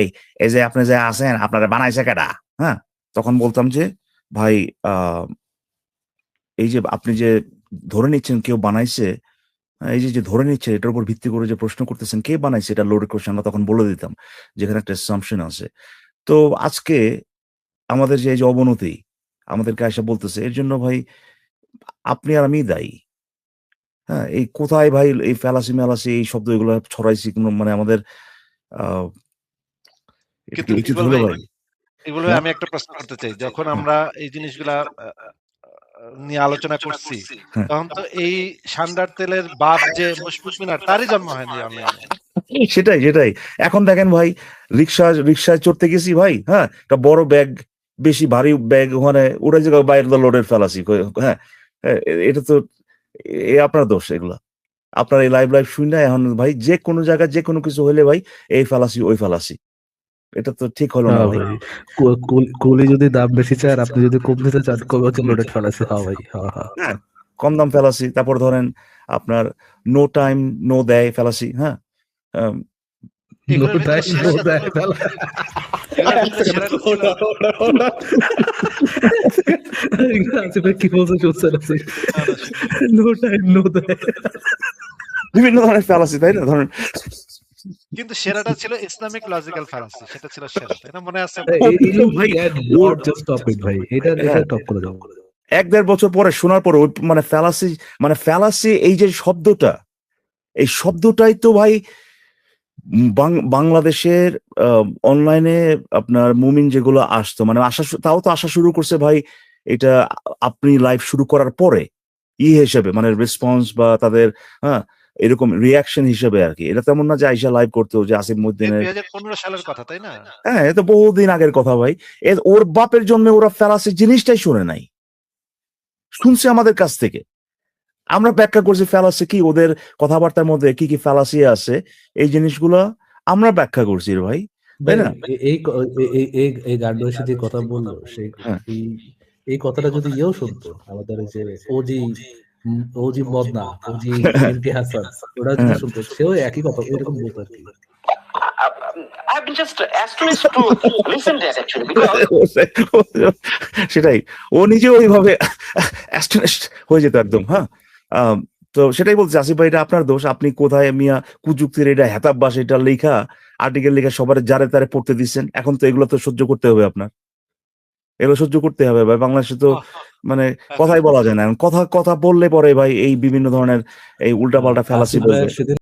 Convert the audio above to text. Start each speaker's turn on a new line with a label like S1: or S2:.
S1: এই এই যে আপনি যে আছেন, আপনারা বানাইছে কেডা? হ্যাঁ? তখন বলতাম যে, ভাই এই যে আপনি যে ধরে নিচ্ছেন কেউ বানাইছে, এই যে ধরে নিচ্ছে, এটার উপর ভিত্তি করে যে প্রশ্ন করতেছেন, কে বানাইছে, এটা লোডেড কোশ্চেন আমরা তখন বলে দিতাম, যেখানে একটা অ্যাসাম্পশন আছে। তো আজকে আমাদের যে, এই যে অবনতি, আমাদেরকে এসে বলতেছে, এর জন্য ভাই, আপনি আর আমি দায়ী। হ্যাঁ? এই কোথায় ভাই, এই ফ্যালাসি মেলাসি এই শব্দ এগুলো ছড়াইছি মানে আমাদের
S2: কিন্তু এগুলো? আমি একটা প্রশ্ন করতে চাই। যখন
S1: হ্যাঁ।
S2: আমরা এই জিনিসগুলা নিয়ে আলোচনা করছি
S1: হ্যাঁ।
S2: তখন তো এই সান্ডার তেলের বাপ যে মুশফিক মিনার তারই জন্ম হয়নি আমি
S1: সেটাই সেটাই। এখন দেখেন ভাই রিক্সা রিক্সায় চড়তে গেছি ভাই হ্যাঁ? একটা বড় ব্যাগ বেশি ভারী ব্যাগ ওখানে উড়ে যে বাইরে লোডের ফেলাসি হ্যাঁ? এটা তো এ আপনার দোষ এগুলা। আপনার এই লাইভ লাইভ শুনে এখন ভাই যে কোনো জায়গায় যে কোনো কিছু হলে ভাই এই ফালাসি ওই ফালাসি এটা তো ঠিক হলো না
S3: হ্যাঁ
S1: ভাই।
S3: কুল- যদি দাম বেশি চায় আর আপনি যদি কম দিতে চান কবে হচ্ছে লোডেড ফেলাছে হ্যাঁ ভাই হ্যাঁ হ্যাঁ।
S1: হ্যাঁ কম দাম ফেলাসি। তারপর ধরেন আপনার নো টাইম নো দেয় ফেলাসি হ্যাঁ?
S3: কি বলছে নো টাইম নো দেয়।
S1: বিভিন্ন ধরনের ফেলাসি তাই না? ধরেন
S2: কিন্তু সেরাটা ছিল ইসলামিক লজিক্যাল ফালাসি সেটা ছিল সেরা তাই না মনে আছে
S1: ভাই,
S3: নট জাস্ট টপ ইট ভাই এটা এটা। টপ করে দাও
S1: এক দেড় বছর পরে শোনার পরে মানে ফ্যালাসি মানে ফ্যালাসি এই যে শব্দটা এই শব্দটাই তো ভাই বাং- বাংলাদেশের অনলাইনে আপনার মুমিন যেগুলো আসতো মানে আসা শু- তাও তো আসা শুরু করছে ভাই এটা আপনি লাইভ শুরু করার পরে ই হিসেবে মানে রেসপন্স বা তাদের হ্যাঁ এরকম রিয়াকশন হিসেবে আর কি এটা তেমন না যে আইসা লাইভ করতো যে আসিফ মুদ্দিনের
S2: পনেরো সালের কথা তাই না?
S1: হ্যাঁ এ তো বহুদিন আগের কথা ভাই। ওর বাপের জন্মে ওরা ফেলাসি জিনিসটাই শুনে নাই। শুনছে আমাদের কাছ থেকে। আমরা ব্যাখ্যা করছি ফেলাসি কি ওদের কথাবার্তার মধ্যে কি কি ফেলাসি আছে এই জিনিসগুলো আমরা ব্যাখ্যা করছি ভাই তাই না?
S3: এই- এই বয়সে যে কথা বলল সেই
S1: হ্যাঁ।
S3: এই কথাটা যদি ইয়েও শুনতো আমাদের যে ওজি উম, ওজি মদনা ওজি এমকে হাসান ওরা যদি
S1: হ্যাঁ।
S3: শুনতো সেও একই কথা এরকম বলতো আর কি।
S4: I've been just astonished to listen to that actually because
S1: সেটাই। ও নিজে ওইভাবে অ্যাস্টনিশড হয়ে যেত একদম হ্যাঁ? তো সেটাই বলছে আসিফ ভাই এটা আপনার দোষ। আপনি কোথায় মিয়া কুযুক্তির এটা হেতাব্বাস এটা লেখা আর্টিকেল লেখা সবার যারে তারে পড়তে দিচ্ছেন এখন তো এগুলো তো সহ্য করতে হবে আপনার। এগুলো সহ্য করতে হবে ভাই। বাংলাদেশে তো মানে কথাই বলা যায় না। কথা কথা বললে পরে ভাই এই বিভিন্ন ধরনের এই উল্টাপাল্টা ফেলাসি
S3: আসিফ
S1: বলবে।